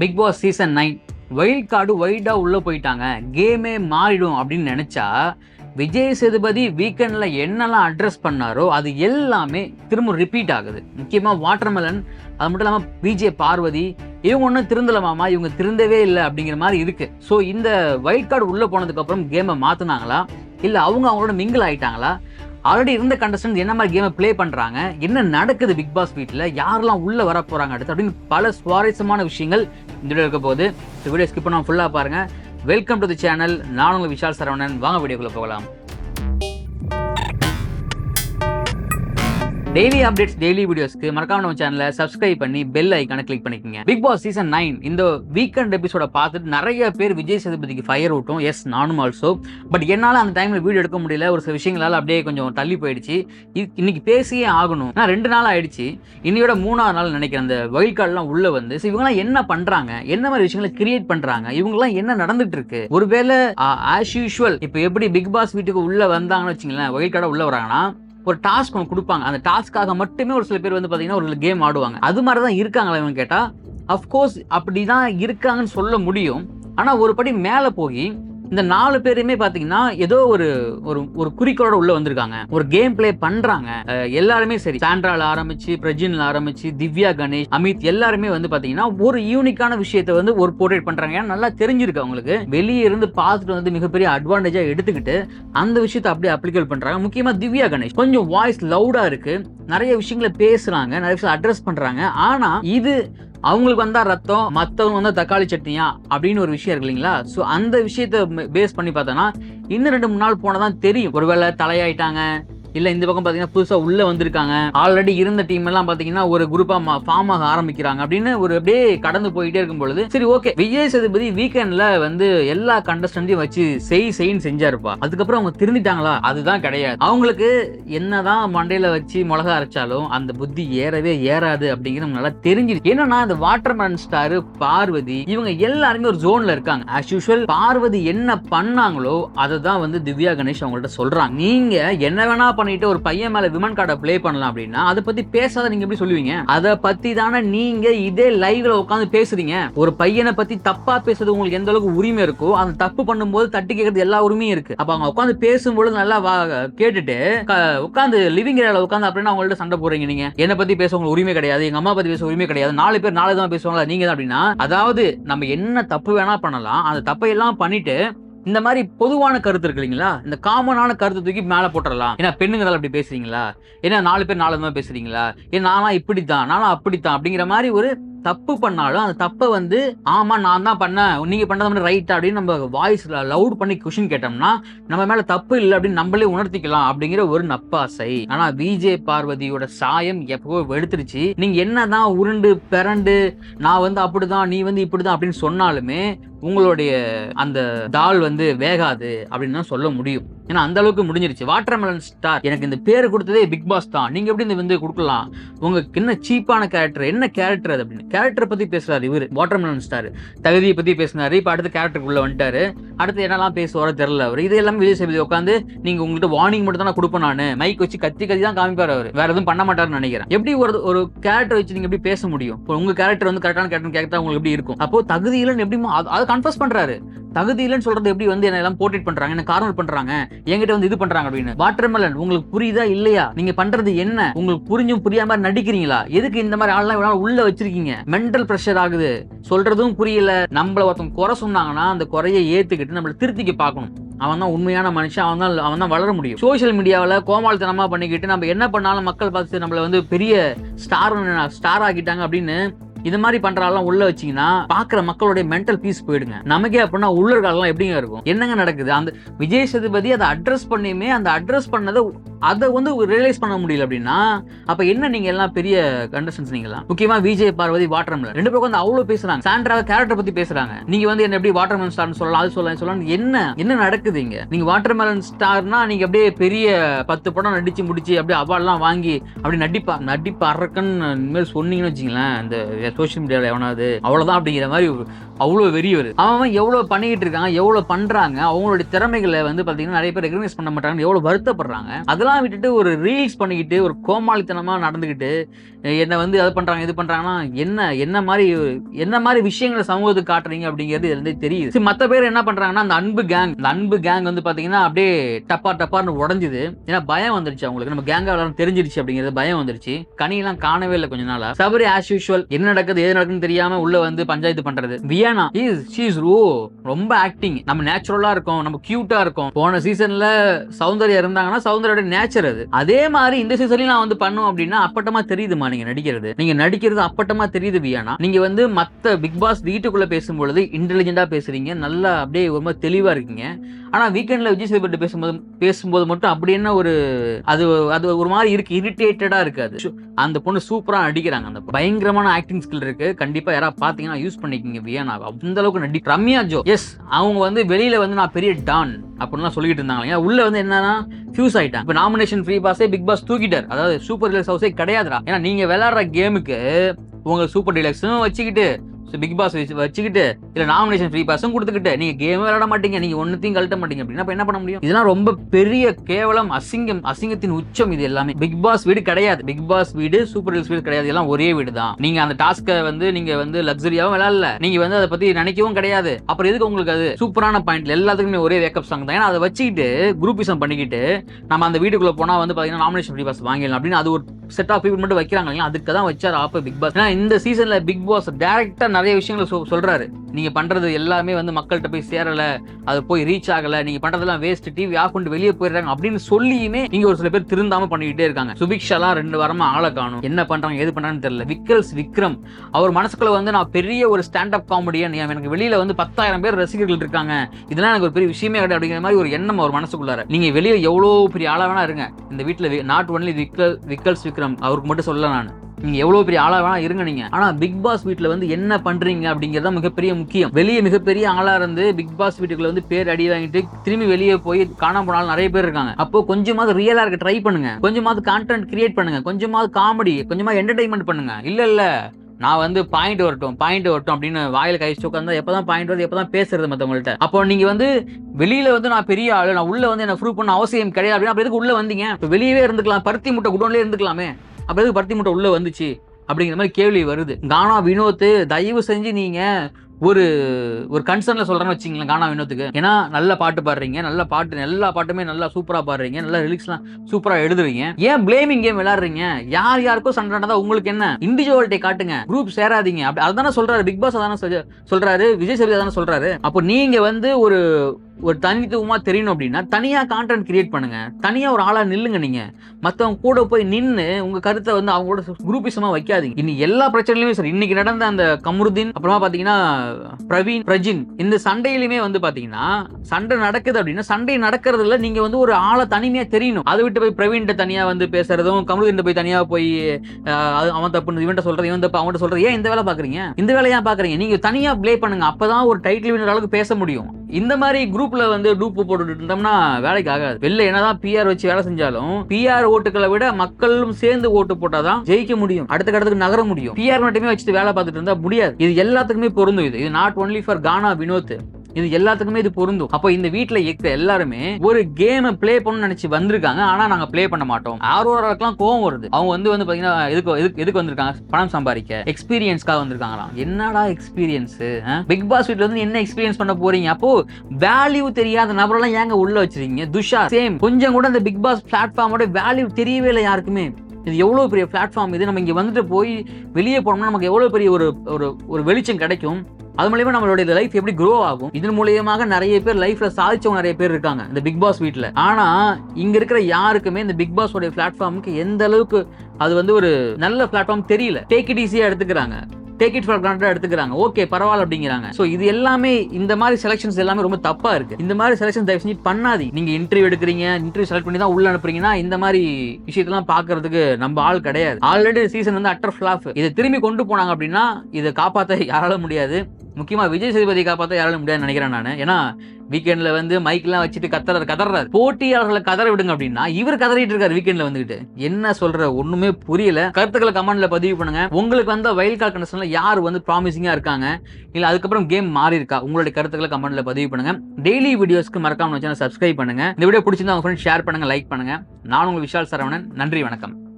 Bigg Boss season nine wild card வைல்டாக உள்ளே போயிட்டாங்க. கேமே மாறிடும் அப்படின்னு நினச்சா விஜய் சேதுபதி வீக்கெண்டில் என்னெல்லாம் அட்ரஸ் பண்ணாரோ அது எல்லாமே திரும்ப ரிப்பீட் ஆகுது. முக்கியமாக வாட்டர்மெலன் அது மட்டும் இல்லாமல் விஜே பார்வதி இவங்க ஒன்றும் திருந்தலமாமா இவங்க திருந்தவே இல்லை அப்படிங்கிற மாதிரி இருக்குது ஸோ இந்த வைல்ட் கார்டு உள்ளே போனதுக்கப்புறம் கேமை மாற்றினாங்களா இல்லை அவங்க அவங்களோட மிங்கிள் ஆகிட்டாங்களா ஆல்ரெடி இருந்த கண்டஸ்டன்ட் என்ன மாதிரி கேமை ப்ளே பண்ணுறாங்க என்ன நடக்குது பிக் பாஸ் வீட்டில் யாரெல்லாம் உள்ளே வர போகிறாங்க அடுத்து? அப்படின்னு பல சுவாரஸ்யமான விஷயங்கள் இந்த வீடியோ இருக்க போது இந்த வீடியோ ஸ்கிப் பண்ணாமல் ஃபுல்லாக பாருங்கள் வெல்கம் டு தி சேனல் நான் உங்கள் விஷால் சரவணன். வாங்க வீடியோக்குள்ளே போகலாம். டெய்லி அப்டேட்ஸ் டெய்லி வீடியோஸ்க்கு மறக்காம நம்ம சேனலை சப்ஸ்கிரைப் பண்ணி பெல் ஐக்கான கிளிக் பண்ணிக்கங்க. பிக் பாஸ் சீசன் நைன் இந்த வீக்கெண்ட் எபிசோட பார்த்துட்டு நிறைய பேர் விஜய் சேதுபதிக்கு ஃபயர் விட்டோம் எஸ் நானும் ஆல்சோ பட் என்னால் அந்த டைமில் வீடியோ எடுக்க முடியல. ஒரு சில விஷயங்களால் அப்படியே கொஞ்சம் தள்ளி போயிடுச்சு. இன்னைக்கு பேசியே ஆகணும். நான் ரெண்டு நாள் ஆயிடுச்சு. இன்னையோட மூணாவது நாள் நினைக்கிறேன். அந்த வைல்ட் கார்டெலாம் உள்ள வந்து ஸோ இவங்கலாம் என்ன பண்றாங்க? என்ன மாதிரி விஷயங்களை கிரியேட் பண்ணுறாங்க இவங்கெல்லாம் என்ன நடந்துட்டு இருக்கு? ஒருவேளை ஆஸ் யூஷுவல் இப்போ எப்படி பிக் பாஸ் வீட்டுக்கு உள்ள வந்தாங்கன்னு வச்சுங்களேன் வைல்ட் கார்டை உள்ள வராங்கன்னா ஒரு டாஸ்க் ஒன்று கொடுப்பாங்க. அந்த டாஸ்க்காக மட்டுமே ஒரு சில பேர் வந்து பார்த்தீங்கன்னா ஒரு கேம் ஆடுவாங்க. அது மாதிரி தான் இருக்காங்களா இவங்க கேட்டால் அஃப்கோர்ஸ் அப்படி தான் இருக்காங்கன்னு சொல்ல முடியும். ஆனால் ஒரு படி மேலே போய் இந்த நாலு பேருமே பார்த்தீங்கன்னா ஏதோ ஒரு ஒரு ஒரு குறிக்கோளோட உள்ள வந்திருக்காங்க. ஒரு கேம் ப்ளே பண்றாங்க எல்லாருமே சரி. சாண்ட்ரால ஆரம்பிச்சு பிரஜின்ல ஆரம்பிச்சு திவ்யா கணேஷ் அமித் எல்லாருமே வந்து பாத்தீங்கன்னா ஒரு யூனிக்கான விஷயத்தை வந்து ஒரு போர்ட்ரேட் பண்றாங்க. ஏன்னா நல்லா தெரிஞ்சிருக்கு அவங்களுக்கு. வெளியே இருந்து பார்த்துட்டு வந்து மிகப்பெரிய அட்வான்டேஜா எடுத்துக்கிட்டு அந்த விஷயத்தை அப்படியே அப்ளிகேட் பண்றாங்க. முக்கியமா திவ்யா கணேஷ். கொஞ்சம் வாய்ஸ் லவுடா இருக்கு. நிறைய விஷயங்களை பேசுறாங்க. நிறைய விஷயம் அட்ரஸ் பண்றாங்க. ஆனா இது அவங்களுக்கு வந்தா ரத்தம் மற்றவங்க வந்தா தக்காளி சட்னியா அப்படின்னு ஒரு விஷயம் இருக்கு இல்லைங்களா? ஸோ அந்த விஷயத்த பேஸ் பண்ணி பார்த்தோன்னா இன்னும் ரெண்டு மூணு நாள் போனதான் தெரியும். ஒருவேளை தலையாயிட்டாங்க இல்ல இந்த பக்கம் பாத்தீங்கன்னா புதுசா உள்ள வந்திருக்காங்க. ஆல்ரெடி இருந்த டீம் எல்லாம் பாத்தீங்கன்னா ஒரு குரூப்பா ஃபார்ம் ஆக ஆரம்பிக்கிறாங்க அப்படின்னு ஒரு அப்படியே கடந்து போயிட்டே இருக்கும் பொழுது சரி ஓகே விஜய் சேதுபதி வீக்கெண்ட்ல வந்து எல்லா கண்டஸ்டன்டையும் வச்சு செய் செய்ன்னு செஞ்சாருப்பா. அதுக்கப்புறம் அவங்க திருந்திட்டாங்களா? அதுதான் கிடையாது. அவங்களுக்கு என்னதான் மண்டையில வச்சு மிளகா அரைச்சாலும் அந்த புத்தி ஏறவே ஏறாது அப்படிங்கிறது நல்லா தெரிஞ்சிருக்கு என்னன்னா இந்த வாட்டர்மேன் ஸ்டார் பார்வதி இவங்க எல்லாருமே ஒரு ஜோன்ல இருக்காங்க. ஆஸ் யூஷுவல் பார்வதி என்ன பண்ணாங்களோ அதை தான் வந்து திவ்யா கணேஷ் அவங்கள்ட்ட சொல்றாங்க. நீங்க என்ன வேணா பண்ணிட்டு ஒரு பையன் மேல விமன் கார்டை ப்ளே பண்ணலாம் அப்படின்னா அதை பத்தி பேசாத நீங்க எப்படி சொல்லுவீங்க? அதை பத்தி தானே நீங்க இதே லைவ்ல உட்காந்து பேசுறீங்க. ஒரு பையனை பத்தி தப்பா பேசுறது உங்களுக்கு எந்த அளவுக்கு உரிமை இருக்கோ அந்த தப்பு பண்ணும்போது தட்டி கேட்கறது எல்லா உரிமையும் இருக்கு. அப்ப அவங்க உட்காந்து பேசும்பொழுது நல்லா வா- கேட்டுட்டு உட்காந்து லிவிங் ஏரியால உட்காந்து அப்படின்னா அவங்கள்ட்ட சண்டை போடுறீங்க நீங்க. என்ன பத்தி பேச உங்களுக்கு உரிமை கிடையாது எங்க அம்மா பத்தி பேச உரிமை கிடையாது. நாலு பேர் நாலு தான் பேசுவாங்களா நீங்க தான் அப்படின்னா அதாவது நம்ம என்ன தப்பு வேணா பண்ணலாம் அந்த தப்பை எல்லாம் பண்ணிட்டு இந்த மாதிரி பொதுவான கருத்து இருக்கு இல்லைங்களா? இந்த காமனான கருத்தை தூக்கி மேலே போட்டுடலாம் ஏன்னா பெண்ணுங்களால் அப்படி பேசுறீங்களா? ஏன்னா நாலு பேர் நாலு விதமாக பேசுறீங்களா? ஏன் நான்லாம் இப்படித்தான் நானும் அப்படித்தான் அப்படிங்கிற மாதிரி ஒரு தப்பு பண்ணாலும் அந்த தப்பை வந்து ஆமா நான் தான் பண்ணேன் நீங்க பண்ணது மட்டும் ரைட் அப்படின்னு நம்ம வாய்ஸ்ல லவுட் பண்ணி கொஷின் கேட்டோம்னா நம்ம மேல தப்பு இல்லை அப்படின்னு நம்மளே உணர்த்திக்கலாம் அப்படிங்கிற ஒரு நப்பாசை. ஆனா விஜே பார்வதியோட சாயம் எப்பவோ வெடுத்துருச்சு நீங்க என்னதான் உருண்டு பிறண்டு நான் வந்து அப்படிதான் நீ வந்து இப்படிதான் அப்படின்னு சொன்னாலுமே உங்களுடைய அந்த தால் வந்து வேகாது அப்படின்னு தான் சொல்ல முடியும். ஏன்னா அந்த அளவுக்கு முடிஞ்சிருச்சு. வாட்டர்மெலன் ஸ்டார் எனக்கு இந்த பேர் கொடுத்ததே பிக் பாஸ் தான். நீங்க எப்படி இந்த வந்து கொடுக்கலாம்? உங்களுக்கு என்ன சீப்பான கேரக்டர் என்ன கேரக்டர் அது அப்படின்னு? கேரக்டர் பத்தி பேசுறாரு இவர் வாட்டர்மெலன் ஸ்டார் தகுதியை பத்தி பேசினாரு. இப்போ அடுத்த கேரக்டருக்குள்ள வந்துட்டாரு. அடுத்து என்னெல்லாம் பேசுவாரோ தெரியல அவர். இது எல்லாமே விஜய் சேபதி உட்காந்து நீங்க உங்கள்கிட்ட வார்னிங் மட்டும் தான் கொடுப்பேன் நான். மைக் வச்சு கத்தி கத்தி தான் காமிப்பார் அவர். வேற எதுவும் பண்ண மாட்டாருன்னு நினைக்கிறேன். எப்படி ஒரு ஒரு கேரக்டர் வச்சு நீங்க எப்படி பேச முடியும்? உங்க கேரக்டர் வந்து கரெக்டான கேரக்டர் கேட்டா உங்களுக்கு எப்படி இருக்கும்? அப்போ தகுதியில எப்படி அது- அதை கன்ஃபர்ஸ் பண்றாரு. தகுதி இல்லைன்னு சொல்றது எப்படி வந்து என்ன எல்லாம் போர்ட்ரேட் பண்றாங்க என்ன கார்னர் பண்றாங்க என்கிட்ட வந்து இது பண்றாங்க அப்படின்னு. வாட்டர்மெலன் உங்களுக்கு புரியுதா இல்லையா? நீங்க பண்றது என்ன? உங்களுக்கு புரிஞ்சும் புரியாம நடிக்கிறீங்களா? எதுக்கு இந்த மாதிரி ஆள்லாம் இவ்வளவு உள்ள வச்சிருக்கீங்க? மென்டல் ப்ரெஷர் ஆகுது. சொல்றதும் புரியல. நம்மள ஒருத்தன் குறை சொன்னாங்கன்னா அந்த குறையை ஏத்துக்கிட்டு நம்மள திருத்திக்க பார்க்கணும். அவன் தான் உண்மையான மனுஷன். அவன் தான் அவன் தான் வளர முடியும். சோஷியல் மீடியாவில் கோமாளித்தனமாக பண்ணிக்கிட்டு நம்ம என்ன பண்ணாலும் மக்கள் பார்த்து நம்மளை வந்து பெரிய ஸ்டார் ஸ்டார் ஆக்கிட்டாங்க அப்படின்னு இது மாதிரி பண்றாலாம் உள்ள வச்சீங்கன்னா பாக்குற மக்களுடைய மென்டல் பீஸ் போயிடுங்க. நமக்கே அப்படின்னா உள்ள இருக்கலாம் எப்படிங்க இருக்கும்? என்னங்க நடக்குது? அந்த விஜய் சேதுபதி அதை அட்ரஸ் பண்ணியுமே அந்த அட்ரஸ் பண்ணதை அதை வந்து ரியலைஸ் பண்ண முடியல அப்படின்னா அப்ப என்ன நீங்க எல்லாம் பெரிய கண்டஸ்டன்ஸ் நீங்களாம் முக்கியமா விஜய் பார்வதி வாட்டர்மெலன் ரெண்டு பேரும் வந்து அவ்வளவு பேசுறாங்க. சாண்ட்ரா கேரக்டர் பத்தி பேசுறாங்க. நீங்க வந்து என்ன எப்படி வாட்டர்மெலன் ஸ்டார்னு சொல்லலாம் அது சொல்லலாம் சொல்லலாம். என்ன என்ன நடக்குது இங்க? நீங்க வாட்டர்மெலன் ஸ்டார்னா நீங்க அப்படியே பெரிய பத்து படம் நடிச்சு முடிச்சு அப்படியே அவார்ட்லாம் வாங்கி அப்படி நடிப்பா நடிப்பு அரக்கன்னு இனிமேல் சொன்னீங்கன்னு வச்சுங்களேன் இந்த சோஷியல் மீடியாவில் எவனாவது அவ்வளவுதான் அப்படிங்கிற மாதிரி அவ்வளோ வெறி அவன் அவன் எவ்வளோ பண்ணிக்கிட்டு இருக்காங்க எவ்வளோ பண்ணுறாங்க அவங்களுடைய திறமைகளை வந்து பார்த்தீங்கன்னா நிறைய பேர் ரெகனைஸ் பண்ண மாட்டாங்க எவ்வளோ வருத்தப்படுறாங்க. அதெல்லாம் இதெல்லாம் விட்டுட்டு ஒரு ரீல்ஸ் பண்ணிக்கிட்டு ஒரு கோமாளித்தனமாக நடந்துக்கிட்டு என்னை வந்து அது பண்ணுறாங்க இது பண்ணுறாங்கன்னா என்ன என்ன மாதிரி என்ன மாதிரி விஷயங்களை சமூகத்துக்கு காட்டுறீங்க அப்படிங்கிறது இதுலேருந்தே தெரியுது. சரி, மற்ற பேர் என்ன பண்ணுறாங்கன்னா அந்த அன்பு கேங் அந்த அன்பு கேங் வந்து பார்த்தீங்கன்னா அப்படியே டப்பா டப்பார்னு உடஞ்சிது. ஏன்னா பயம் வந்துருச்சு அவங்களுக்கு. நம்ம கேங்காக விளாட தெரிஞ்சிருச்சு அப்படிங்கிறது பயம் வந்துருச்சு. கனியெல்லாம் காணவே இல்லை கொஞ்ச நாளாக சபரி ஆஸ் யூஷுவல் என்ன நடக்குது எது நடக்குதுன்னு தெரியாமல் உள்ள வந்து பஞ்சாயத்து பண்ணுறது வியானா இஸ் ஷீஸ் ரூ ரொம்ப ஆக்டிங் நம்ம நேச்சுரலாக இருக்கும் நம்ம க்யூட்டாக இருக்கும். போன சீசனில் சௌந்தர்யா இருந்தாங்கன்னா சௌந்தர்யோட நேச்சர் அது. அதே மாதிரி இந்த சீசன்லயும் நான் வந்து பண்ணும் அப்படின்னா அப்பட்டமா தெரியுதுமா நீங்க நடிக்கிறது. நீங்க நடிக்கிறது அப்பட்டமா தெரியுது வியானா. நீங்க வந்து மத்த பிக் பாஸ் வீட்டுக்குள்ள பேசும்பொழுது இன்டெலிஜென்டா பேசுறீங்க. நல்லா அப்படியே ஒரு மாதிரி தெளிவா இருக்கீங்க. ஆனா வீக்கெண்ட்ல விஜய் சேதுபதி பேசும்போது பேசும்போது மட்டும் அப்படி என்ன ஒரு அது அது ஒரு மாதிரி இருக்கு. இரிட்டேட்டடா இருக்காது. அந்த பொண்ணு சூப்பரா நடிக்கிறாங்க. அந்த பயங்கரமான ஆக்டிங் ஸ்கில் இருக்கு. கண்டிப்பா யாராவது பாத்தீங்கன்னா யூஸ் பண்ணிக்கிங்க வியானா. அந்த அளவுக்கு நடி ரம்யா ஜோ எஸ் அவங்க வந்து வெளியில வந்து நான் பெரிய டான் அப்படின்லாம் சொல்லிட்டு இருந்தாங்க ஏன்னா உள்ள வந்து என்னன்னா ஃபியூஸ் ஆயிட்டாங்க. நாமினேஷன் ஃப்ரீ பாஸே பிக் பாஸ் தூக்கிட்டார். அதாவது சூப்பர் டீலக்ஸ் ஹவுஸே கிடையாதுடா. ஏன்னா நீங்க விளையாடுற கேமுக்கு உங்க சூப்பர் டீலக்ஸும் வச்சுக்கிட்டு பிக் பாஸ் வச்சுக்கிட்டு இல்லை நாமினேஷன் ஃப்ரீ பாஸும் கொடுத்துக்கிட்டு நீங்க கேம் விளையாட மாட்டீங்க. நீங்கள் ஒன்றுத்தையும் கழட்ட மாட்டீங்க அப்படின்னா என்ன பண்ண முடியும்? இதெல்லாம் ரொம்ப பெரிய கேவலம் அசிங்கம் அசிங்கத்தின் உச்சம் இது எல்லாமே. பிக் பாஸ் வீடு கிடையாது. பிக் பாஸ் வீடு சூப்பர் ஹில்ஸ் வீடு கிடையாது. எல்லாம் ஒரே வீடு தான் நீங்க அந்த டாஸ்க்கை வந்து நீங்க வந்து லக்ஸரியாகவும் விளையாடல. நீங்க வந்து அதை பத்தி நினைக்கவும் கிடையாது. அப்புறம் எதுக்கு உங்களுக்கு அது? சூப்பரான பாயிண்ட் எல்லாத்துக்குமே ஒரே வேக்கப் சாங் தான். ஏன்னா அதை வச்சுக்கிட்டு குரூப்பிசம் பண்ணிக்கிட்டு நம்ம அந்த வீட்டுக்குள்ள போனா வந்து பாத்தீங்கன்னா நாமினேஷன் ஃப்ரீ பாஸ் வாங்கிடலாம் அப்படின்னு அது ஒரு செட் ஆஃப் பீப்புள் மட்டும் வைக்கிறாங்க இல்லையா? அதுக்கு தான் வச்சார் ஆப்ப பிக் பாஸ் ஏன்னா இந்த சீசன்ல பிக் பாஸ் டேரக்டா நிறைய விஷயங்களை சொல்றாரு. நீங்க பண்றது எல்லாமே வந்து மக்கள்கிட்ட போய் சேரல அது போய் ரீச் ஆகல நீங்க பண்றதெல்லாம் வேஸ்ட் டிவி ஆஃப் கொண்டு வெளியே போயிடுறாங்க அப்படின்னு சொல்லியுமே நீங்க ஒரு சில பேர் திருந்தாம பண்ணிக்கிட்டே இருக்காங்க. சுபிக்ஷாலாம் ரெண்டு வாரமா ஆளை காணும். என்ன பண்றாங்க எது பண்றாங்கன்னு தெரியல. விக்கல்ஸ் விக்ரம். அவர் மனசுக்குள்ள வந்து நான் பெரிய ஒரு ஸ்டாண்ட் அப் காமெடியன் எனக்கு வெளியில வந்து பத்தாயிரம் பேர் ரசிகர்கள் இருக்காங்க. இதெல்லாம் எனக்கு ஒரு பெரிய விஷயமே கிடையாது அப்படிங்கிற மாதிரி ஒரு எண்ணம் அவர் மனசுக்குள்ளார. நீங்க வெளியே எவ்வளவு பெரிய ஆளா வேணா இருங்க. இந்த வீட்டுல நாட் ஒன்லி விக்கல் விக்கல்ஸ் விக்ரம் அவருக்கு மட்டும் சொல்ல நான். நீங்க எவ்வளவு பெரிய ஆளா வேணா இருங்க நீங்க. ஆனா பிக் பாஸ் வீட்டுல வந்து என்ன பண்றீங்க அப்படிங்கறத தான் மிகப்பெரிய முக்கியம். வெளியே மிகப்பெரிய ஆளா இருந்து பிக் பாஸ் வீட்டுக்குள்ள வந்து பேர் அடி வாங்கிட்டு திரும்பி வெளியே போய் காணாம போனாலும் நிறைய பேர் இருக்காங்க. அப்போ கொஞ்சமாவது ரியலா இருக்க ட்ரை பண்ணுங்க. கொஞ்சமாவது கான்டென்ட் கிரியேட் பண்ணுங்க. கொஞ்சமாவது காமெடி கொஞ்சமா என்டர்டைன்மெண்ட் பண்ணுங்க. இல்ல இல்ல. நான் வந்து பாயிண்ட் வரட்டும் பாயிண்ட் வரட்டும் அப்படின்னு வாயில் கை உட்காந்தா எப்பதான் பாயிண்ட் வருது எப்பதான் பேசுறது மத்தவங்கள்ட்ட. அப்போ நீங்க வந்து வெளியில வந்து நான் பெரிய ஆளு நான் உள்ள வந்து என்ன ப்ரூவ் பண்ண அவசியம் கிடையாது அப்படின்னு அப்ப உள்ள வந்தீங்க? இப்போ வெளியவே இருந்துக்கலாம் பருத்தி முட்டை குடோன்லயே இருந்துக்கலாமே. அப்படி எதுக்கு பருத்தி முட்டை உள்ள வந்துச்சு? அப்படிங்கிற மாதிரி கேள்வி வருது. கானா வினோத் தயவு செஞ்சு நீங்க ஒரு ஒரு கன்சர்ன்ல சொல்றேன்னு வச்சுங்களேன் கானா வினோத்துக்கு. ஏன்னா நல்ல பாட்டு பாடுறீங்க நல்ல பாட்டு எல்லா பாட்டுமே நல்லா சூப்பரா பாடுறீங்க நல்ல லிரிக்ஸ்லாம் சூப்பரா எழுதுவீங்க ஏன் பிளேமிங் கேம் விளையாடுறீங்க யார் யாருக்கும் சண்டை நடந்தா உங்களுக்கு என்ன? இண்டிவிஜுவாலிட்டி காட்டுங்க குரூப் சேராதீங்க. அப்படி அதானே சொல்றாரு பிக் பாஸ் அதானே சொல்றாரு விஜய் சேவி அதானே சொல்றாரு. அப்போ நீங்க வந்து ஒரு ஒரு தனித்துவமா தெரியணும் அப்படின்னா தனியா கான்டென்ட் கிரியேட் பண்ணுங்க. தனியா ஒரு ஆளா நில்லுங்க நீங்க. மத்தவங்க கூட போய் நின்னு உங்க கருத்தை வந்து அவங்க கூட குரூப்பிசமா வைக்காதீங்க. இன்னைக்கு எல்லா பிரச்சனையிலுமே சரி இன்னைக்கு நடந்த அந்த கமருதீன் அப்புறமா பாத்தீங்கன்னா பிரவீன் பிரஜின் இந்த சண்டையிலுமே வந்து பாத்தீங்கன்னா சண்டை நடக்குது அப்படின்னா சண்டை நடக்கிறதுல நீங்க வந்து ஒரு ஆளை தனிமையா தெரியணும். அதை விட்டு போய் பிரவீன் தனியா வந்து பேசுறதும் கமருதீன் போய் தனியா போய் அது அவன் தப்பு இவன்ட்ட சொல்றது இவன் தப்பு அவன்கிட்ட சொல்றது ஏன் இந்த வேலை பாக்குறீங்க? இந்த வேலையை ஏன் பாக்குறீங்க? நீங்க தனியா பிளே பண்ணுங்க. அப்பதான் ஒரு டைட்டில் வினர் அளவுக்கு பேச முடியும். இந்த மாதிரி குரூப்ல வந்து டூப்பு போட்டுட்டு இருந்தோம்னா வேலைக்கு ஆகாது. வெளில என்னதான் பிஆர் வச்சு வேலை செஞ்சாலும் பிஆர் ஓட்டுகளை விட மக்களும் சேர்ந்து ஓட்டு போட்டாதான் ஜெயிக்க முடியும். அடுத்த கடத்துக்கு நகர முடியும். பிஆர் மட்டுமே வச்சுட்டு வேலை பார்த்துட்டு இருந்தா முடியாது. இது எல்லாத்துக்குமே பொருந்தும் இது. இது not only for Gaana Vinoth இது எல்லாத்துக்குமே இது பொருந்தும். அப்போ இந்த வீட்டில் இருக்கிற எல்லாருமே ஒரு கேமை ப்ளே பண்ணணும்னு நினைச்சு வந்திருக்காங்க. ஆனா நாங்க ப்ளே பண்ண மாட்டோம். ஆர்வலர்களுக்கெல்லாம் கோவம் வருது. அவங்க வந்து வந்து பாத்தீங்கன்னா எதுக்கு எதுக்கு எதுக்கு வந்திருக்காங்க? பணம் சம்பாதிக்க. எக்ஸ்பீரியன்ஸ்க்காக வந்திருக்காங்களாம். என்னடா எக்ஸ்பீரியன்ஸ் பிக் பாஸ் வீட்ல வந்து என்ன எக்ஸ்பீரியன்ஸ் பண்ண போறீங்க? அப்போ வேல்யூ தெரியாத நபரெல்லாம் ஏங்க உள்ள வச்சிருக்கீங்க? துஷா சேம் கொஞ்சம் கூட இந்த பிக் பாஸ் பிளாட்ஃபார்மோட வேல்யூ தெரியவே இல்லை யாருக்குமே. இது எவ்வளோ பெரிய பிளாட்ஃபார்ம் இது நம்ம இங்கே வந்துட்டு போய் வெளியே போனோம்னா நமக்கு எவ்வளோ பெரிய ஒரு ஒரு ஒரு வெளிச்சம் கிடைக்கும்? அது மூலியமா நம்மளுடைய லைஃப் எப்படி க்ரோ ஆகும்? இதன் மூலியமாக நிறைய பேர் லைஃப்ல சாதிச்சவங்க நிறைய பேர் இருக்காங்க இந்த பிக் பாஸ் வீட்டில் ஆனா இங்க இருக்கிற யாருக்குமே இந்த பிக் பாஸ் உடைய பிளாட்ஃபார்முக்கு எந்த அளவுக்கு அது வந்து ஒரு நல்ல பிளாட்ஃபார்ம் தெரியல. டேக் இட் ஈஸியா எடுத்துக்கிறாங்க. டேக் இட் ஃபார் கிராண்டட் எடுத்துக்கிறாங்க. ஓகே பரவாயில்ல அப்படிங்கிறாங்க. ஸோ இது எல்லாமே இந்த மாதிரி செலெக்ஷன்ஸ் எல்லாமே ரொம்ப தப்பா இருக்கு. இந்த மாதிரி செலெக்ஷன் தயவு செஞ்சு பண்ணாதி நீங்க இன்டர்வியூ எடுக்கிறீங்க இன்டர்வியூ செலக்ட் பண்ணி தான் உள்ள அனுப்புறீங்கன்னா இந்த மாதிரி விஷயத்தெல்லாம் பாக்குறதுக்கு நம்ம ஆள் கிடையாது. ஆல்ரெடி சீசன் வந்து அட்டர் ஃபிளாப் இதை திரும்பி கொண்டு போனாங்க அப்படின்னா இதை காப்பாற்ற யாரால முடியாது. முக்கியமாக விஜய் சேதுபதி காப்பாற்ற யாராலும் முடியாதுன்னு நினைக்கிறேன் நான். ஏன்னா வீக்கெண்டில் வந்து மைக்லாம் வச்சுட்டு கத்துறாரு கதறாரு போட்டியாளர்களை கதற விடுங்க அப்படின்னா இவர் கதறிட்டு இருக்காரு வீக்கெண்ட்ல வந்துக்கிட்டு என்ன சொல்கிற ஒன்றுமே புரியல. கருத்துக்களை கமெண்ட்ல பதிவு பண்ணுங்க. உங்களுக்கு வந்த வயல் கால் கண்டிஷனில் யார் வந்து ப்ராமிசிங்காக இருக்காங்க? இல்லை அதுக்கப்புறம் கேம் மாறி இருக்கா உங்களுடைய கருத்துக்களை கமெண்ட்ல பதிவு பண்ணுங்க. டெய்லி வீடியோஸ்க்கு மறக்காம சேனல் சப்ஸ்கிரைப் பண்ணுங்க. இந்த வீடியோ பிடிச்சிருந்தா உங்க ஃப்ரெண்ட் ஷேர் பண்ணுங்க லைக் பண்ணுங்க. நான் உங்கள் விஷால் சரவணன். நன்றி வணக்கம்.